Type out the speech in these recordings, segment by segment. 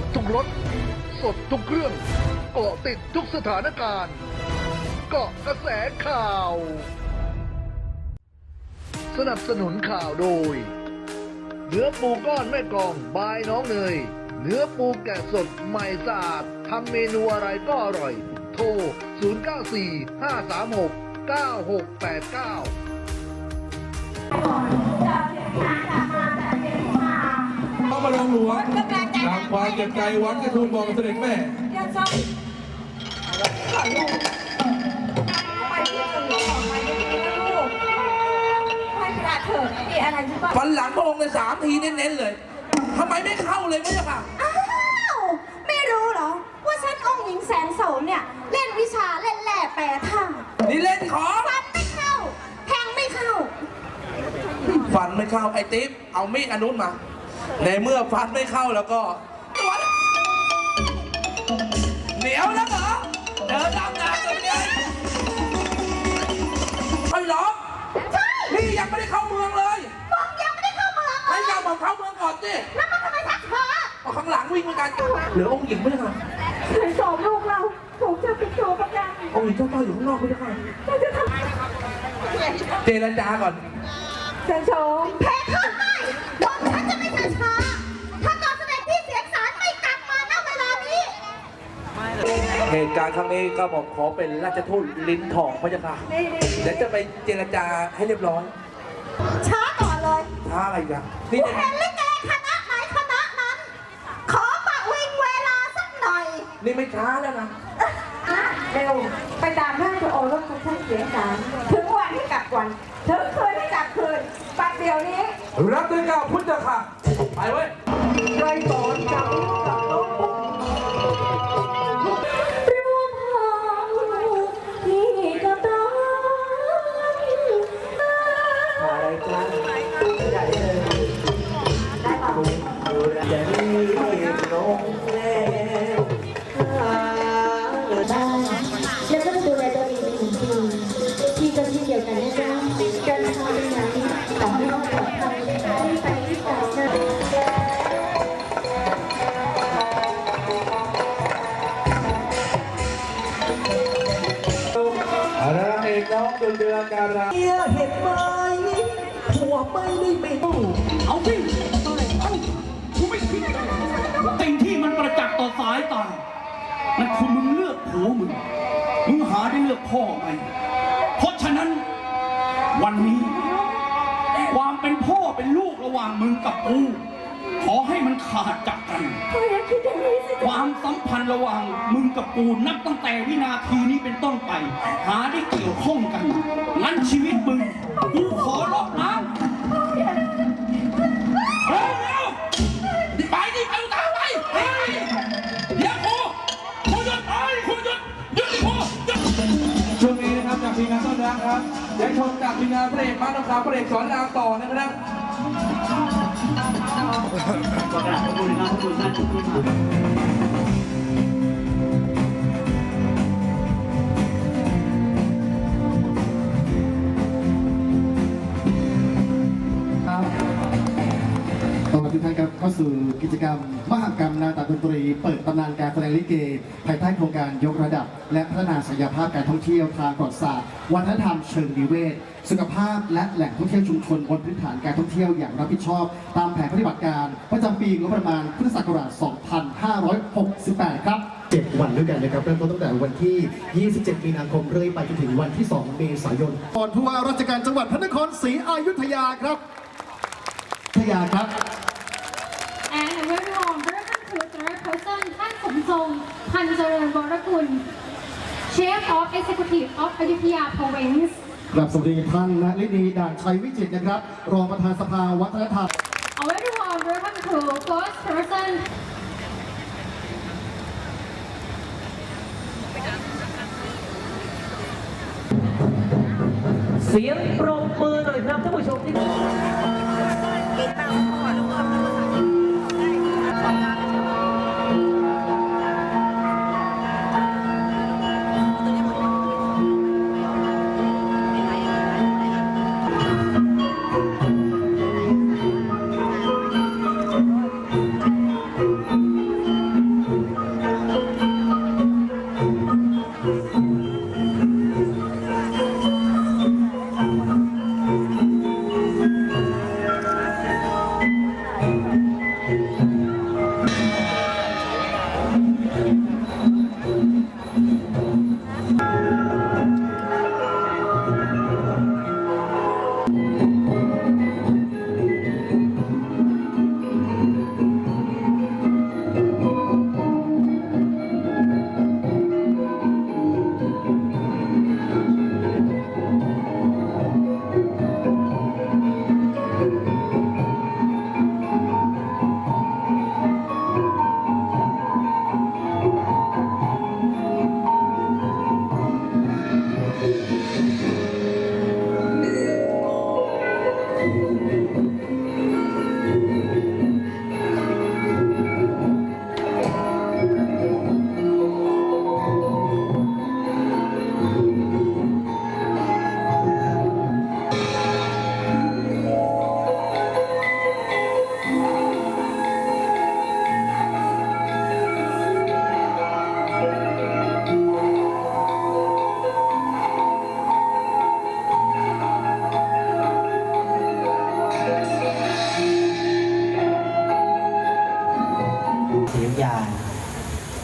บทุกรถ สดทุกเครื่องเกาะติดทุกสถานการณ์ เกาะกระแสข่าว สนับสนุนข่าวโดย เนื้อปูก้อนแม่กองบายน้องเนย เนื้อปูแกะสดใหม่สะอาดทำเมนูอะไรก็อร่อย โทร 094 536 9689พระบรมหลวง นำความเจ็บใจหวังจะทูลบอกกับเสด็จแม่ อย่าชอบขอลูกไปที่จะหลอกไปที่นะลูกให้กระดาษเถอะมีอะไรหรือเปล่าฟันหลังพระองค์เลยสามทีเน้นๆเลยทำไมไม่เข้าเลยไม่ใช่ค่ะอ้าว ไม่รู้เหรอ ว่าฉันองค์หญิงแสนโสมเนี่ย เล่นวิชาเล่นแหล่แปรทางนี่เล่นของฟันไม่เข้า แทงไม่เข้า ฟันไม่เข้าไอ้ติ๊บเอามีดอันนู้นมา ในเมื่อฟันไม่เข้าแล้วก็เหนียวแล้วเหรอเดินดำน้ำกันเลยไอ้หรอใช่นี่ยังไม่ได้เข้าเมืองเลยมึงยังไม่ได้เข้าเมืองเลให้ยยาบอกเข้าเมืองก่อนสิแล้วมันทำไมชักช้าเอาข้างหลังวิ่งเหมือนกันเหลือองค์หญิงไม่ได้ค่ะแสนโสมลูกเราถูกเจ้าปิดโจประกันองค์หญิงเจ้าต้อยอยู่ข้างนอกไม่ได้ค่ะเราจะทำเจรจาก่อนแสนโสมแพ้ข้าไม่บอกฉันจะไม่ ช้าช้าถ้าตอนแสดงที่เสียงสารไม่กลับมาณเวลานี้ เหตุการณ์ครั้งนี้ก็บอกขอเป็นราชทูตลิ้นทองพระเจ้าค่ะนี่นี่เดี๋ยวจะไปเจรจาให้เรียบร้อยช้าก่อนเลยท้าอะไรกันนี่กูจะเห็นลิเกคณะไหนคณะนั้น ขอปะวิงเวลาสักหน่อย นี่ไม่ช้าแล้วนะ เร็วไปตามราชโอรสของท่านเสียงสารถึงวันที่กลับวัน ถึงคืนที่กลับคืนปัดเดี๋ยวนี้ รับด้วยเก้าพุทธค่ะ ไปเว้ยไรตอนจับ สิ่งที่มันประจักษ์ต่อสายตานั่นคือมึงเลือกผัวมึง มึงหาได้เลือกพ่อไหมเพราะฉะนั้นวันนี้ ความเป็นพ่อเป็นลูกระหว่างมึงกับกูขอให้มันขาดจากกันพ่ออย่าคิดอย่างนี้สิความสัมพันธ์ระหว่างมึงกับกูนับตั้งแต่วินาทีนี้เป็นต้นไป หาได้เกี่ยวข้องกันงั้นชีวิตมึงานพระเอกมาน้ำขาวพระเอกสอนรามต่อนะครับขอบคุณนะขอบคุณนะขอบคุณนะครับต้อนทุกท่านครับเข้าสู่กิจกรรม มหกรรมนาฏดนตรี เปิดตำนานการแสดงลิเก ภายใต้โครงการยกระดับ และพัฒนาศักยภาพการท่องเที่ยวทางประวัติศาสตร์วัฒนธรรมเชิงนิเวศ สุขภาพและแหล่งท่องเที่ยวชุมชนบนพื้นฐานการท่องเที่ยวอย่างรับผิดชอบ ตามแผนปฏิบัติการประจำปีงบประมาณพุทธศักราช 2568 ครับ 7 วันด้วยกันนะครับเริ่มต้นตั้งแต่วันที่ 27 มีนาคมเรื่อยไปจนถึงวันที่ 2 เมษายนก่อนผู้ว่าราชการจังหวัดพระนครศรีอยุธยาครับอยุธยาครับ And a very warm welcome to third person ท่านสมทรงพันเจริญวรกุล Chief of Executive of Ayutthaya Province กราบสวัสดีท่านนะลินีด่านชัยวิจิตรนะครับ รองประธานสภาวัฒนธรรม A very warm welcome to first person เสียงปรบมือหน่อยครับท่านผู้ชมที่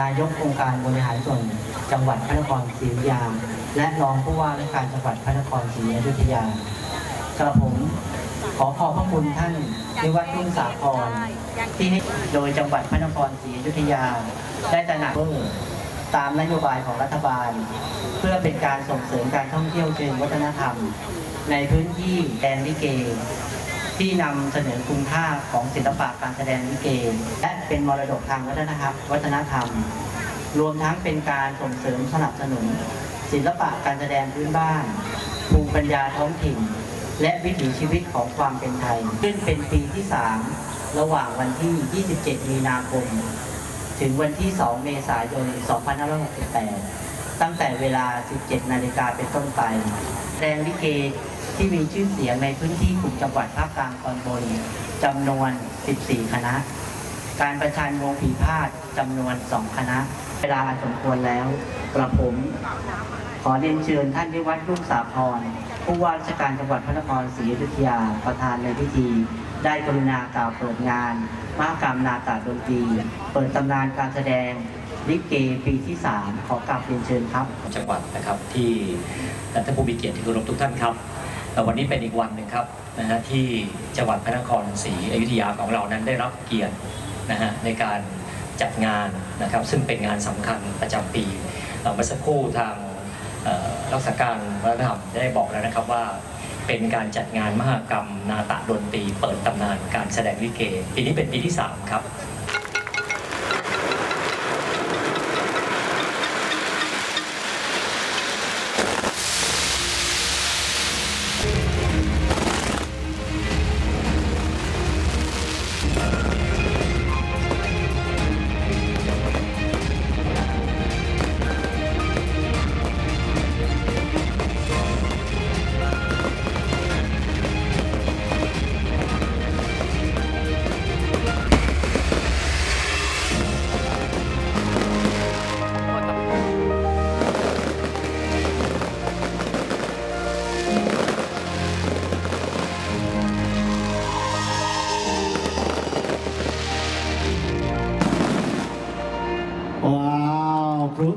นายกองค์การบริหารส่วนจังหวัดพระนครศรีอยุธยา และรองผู้ว่าราชการจังหวัดพระนครศรีอยุธยากระผมขอขอบพระคุณท่านนิวัฒน์รุ่งสาครที่ให้โดยจังหวัดพระนครศรีอยุธยา ได้ตระหนักเพิ่มตามนโยบายของรัฐบาล เพื่อเป็นการส่งเสริมการท่องเที่ยวเชิงวัฒนธรรม ในพื้นที่แดนลิเก ที่นำเสนอคุณค่าของศิลปะการแสดงลิเก และเป็นมรดกทางวัฒนธรรมวัฒนธรรม รวมทั้งเป็นการส่งเสริมสนับสนุน ศิลปะการแสดงพื้นบ้าน ภูมิปัญญาท้องถิ่น และวิถีชีวิตของความเป็นไทย ขึ้นเป็นปีที่ 3 ระหว่างวันที่ 27 มีนาคม ถึงวันที่ 2 เมษายน 2568 ตั้งแต่เวลา 17 นาฬิกาเป็นต้นไปแสดงลิเก ที่มีชื่อเสียงในพื้นที่กลุ่มจังหวัดภาคกลางตอนบนจำนวน 14 คณะ การประชันวงผีพาดจำนวน 2 คณะ เวลาสมควรแล้วกระผม ขอเรียนเชิญท่านวิวัฒน์รุ่งสาพรผู้ว่าราชการจังหวัดพระนครศรีอยุธยาประธานในพิธี ได้กรุณากล่าวเปิดงานมหกรรมนาตาดนตรีเปิดตำนานการแสดงลิเกปีที่ 3 ขอกราบเรียนเชิญครับ จังหวัดนะครับที่ท่านผู้มีเกียรติที่เคารพทุกท่านครับ แต่วันนี้เป็นอีกวันหนึ่งครับนะฮะที่จังหวัดพระนครศรีอยุธยาของเรานั้นได้รับเกียรตินะฮะในการจัดงานนะครับ ซึ่งเป็นงานสำคัญประจำปีเมื่อสักครู่ทางรักษาการวัฒนธรรมได้บอกแล้วนะครับว่าเป็นการจัดงานมหกรรมนาตะดนตรีเปิดตำนานการแสดงลิเก ปีนี้เป็นปีที่สามครับ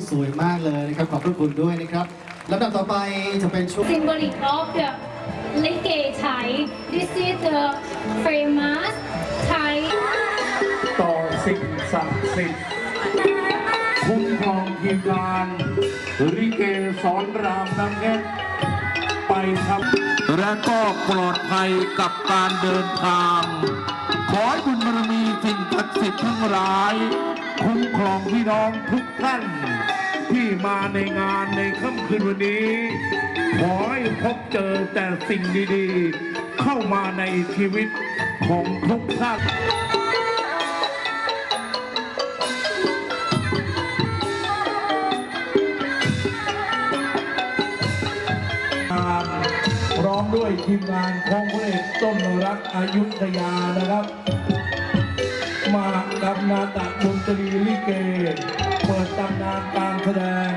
สวยมากเลยนะครับ ขอบพระคุณด้วยนะครับลำดับต่อไปจะเป็นช่วง symbolic of the Leke Thai. This is the famous Thai ต่อสิ่งศักดิ์สิทธิ์คุ้มครองทีมงานริเกสอนรามน้ำเพชรไปครับ และก็ปลอดภัยกับการเดินทาง ขอให้บุญบารมีสิ่งศักดิ์สิทธิ์ทั้งหลาย คุ้มครองพี่น้องทุกท่าน ที่มาในงานในค่ำคืนวันนี้ ขอให้พบเจอแต่สิ่งดีๆ เข้ามาในชีวิตของทุกท่านพร้อมด้วยทีมงานของพระเอกต้นรักอายุทยานะครับ มา นาตะดนตรีลิเก เปิดตำนานการแสดง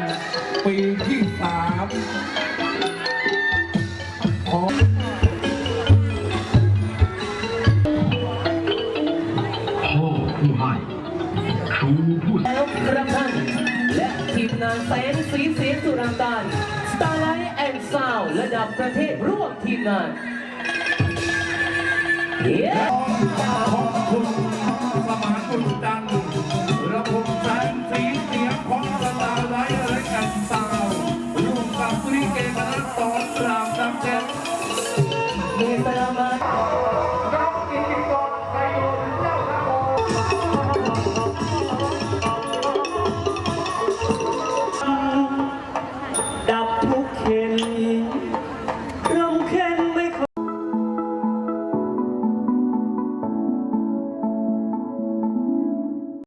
ปีที่สามของแล้วครับท่านและทีมงานแสงสีเสียงสุรางการ Starlight and Sound ระดับประเทศร่วมทีมงาน Yeah. ขอ contar